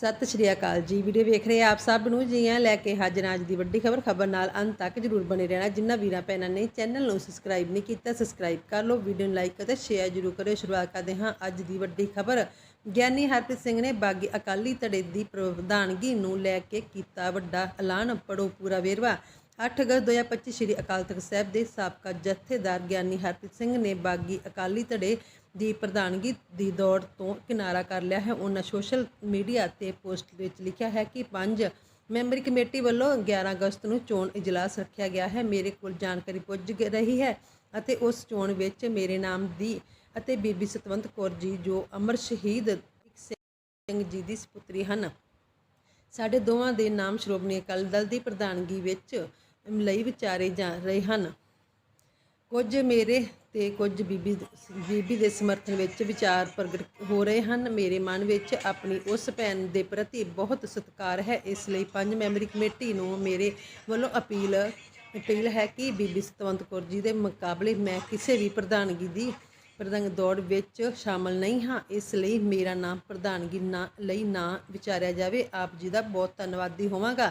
ਸਤਿ ਸ਼੍ਰੀ ਅਕਾਲ ਜੀ। ਵੀਡੀਓ ਵੇਖ ਰਹੇ ਆਪ ਸਭ ਨੂੰ। ਜੀ ਆ ਲੈ ਕੇ ਹਾਜ਼ਰ ਅੱਜ ਦੀ ਵੱਡੀ ਖਬਰ। ਖਬਰ ਨਾਲ ਅੰਤ ਤੱਕ ਜਰੂਰ ਬਣੇ ਰਹਿਣਾ। ਜਿੰਨਾ ਵੀਰਾਂ ਭੈਣਾਂ ਨੇ ਚੈਨਲ ਨੂੰ ਸਬਸਕ੍ਰਾਈਬ ਨਹੀਂ ਕੀਤਾ ਸਬਸਕ੍ਰਾਈਬ ਕਰ ਲਓ। ਵੀਡੀਓ ਨੂੰ ਲਾਈਕ ਅਤੇ ਸ਼ੇਅਰ ਜਰੂਰ ਕਰਿਓ। ਸ਼ੁਰੂਆਤ ਕਰਦੇ ਹਾਂ ਅੱਜ ਦੀ ਵੱਡੀ ਖਬਰ। ਗਿਆਨੀ ਹਰਪ੍ਰੀਤ ਸਿੰਘ ਨੇ ਬਾਗੀ ਅਕਾਲੀ ਧੜੇ ਦੀ ਪ੍ਰਧਾਨਗੀ ਨੂੰ ਲੈ ਕੇ ਕੀਤਾ ਵੱਡਾ ਐਲਾਨ। ਪੜੋ ਪੂਰਾ ਵੇਰਵਾ। 8 ਅਗਸਤ 2025 ਸ੍ਰੀ ਅਕਾਲ ਤਖਤ ਸਾਹਿਬ ਦੇ ਸਾਬਕਾ ਜਥੇਦਾਰ ਗਿਆਨੀ ਹਰਪ੍ਰੀਤ ਸਿੰਘ ਨੇ ਬਾਗੀ ਅਕਾਲੀ ਧੜੇ ਦੀ ਪ੍ਰਧਾਨਗੀ ਦੀ ਦੌੜ ਤੋਂ ਕਿਨਾਰਾ ਕਰ ਲਿਆ ਹੈ। ਉਹਨਾਂ ਸੋਸ਼ਲ ਮੀਡੀਆ ਤੇ ਪੋਸਟ ਵਿੱਚ ਲਿਖਿਆ ਹੈ ਕਿ ਪੰਜ ਮੈਂਬਰੀ ਕਮੇਟੀ ਵੱਲੋਂ 11 ਅਗਸਤ ਨੂੰ ਚੋਣ ਇਜਲਾਸ ਰੱਖਿਆ ਗਿਆ ਹੈ। ਮੇਰੇ ਕੋਲ ਜਾਣਕਾਰੀ ਪੁੱਜ ਰਹੀ ਹੈ ਅਤੇ ਉਸ ਚੋਣ ਵਿੱਚ ਮੇਰੇ ਨਾਮ ਦੀ ਅਤੇ ਬੀਬੀ ਸਤਵੰਤ ਕੌਰ ਜੀ, ਜੋ ਅਮਰ ਸ਼ਹੀਦ ਸਿੰਘ ਜੀ ਦੀ ਸੁਪੁੱਤਰੀ ਹਨ। ਸਾਡੇ ਦੋਵਾਂ ਦੇ ਨਾਮ ਸ਼੍ਰੋਮਣੀ ਅਕਾਲੀ ਦਲ ਦੀ ਪ੍ਰਧਾਨਗੀ ਵਿੱਚ ਲਈ ਵਿਚਾਰੇ ਜਾ ਰਹੇ ਹਨ। ਕੁਝ ਮੇਰੇ ਤੇ ਕੁਝ ਬੀਬੀ ਬੀਬੀ ਦੇ ਸਮਰਥਨ ਵਿੱਚ ਵਿਚਾਰ ਪ੍ਰਗਟ ਹੋ ਰਹੇ ਹਨ। ਮੇਰੇ ਮਨ ਵਿੱਚ ਆਪਣੀ ਉਸ ਭੈਣ ਦੇ ਪ੍ਰਤੀ ਬਹੁਤ ਸਤਿਕਾਰ ਹੈ। ਇਸ ਲਈ ਪੰਜ ਮੈਂਬਰੀ ਕਮੇਟੀ ਨੂੰ ਮੇਰੇ ਵੱਲੋਂ ਅਪੀਲ ਅਪੀਲ ਹੈ ਕਿ ਬੀਬੀ ਸਤਵੰਤ ਕੌਰ ਜੀ ਦੇ ਮੁਕਾਬਲੇ ਮੈਂ ਕਿਸੇ ਵੀ ਪ੍ਰਧਾਨਗੀ ਦੀ ਪ੍ਰਧਾਨ ਦੌੜ ਵਿੱਚ ਸ਼ਾਮਲ ਨਹੀਂ ਹਾਂ। ਇਸ ਲਈ ਮੇਰਾ ਨਾਮ ਪ੍ਰਧਾਨਗੀ ਨਾ, ਲਈ ਨਾ ਵਿਚਾਰਿਆ ਜਾਵੇ। ਆਪ ਜੀ ਦਾ ਬਹੁਤ ਧੰਨਵਾਦੀ ਹੋਵਾਂਗਾ।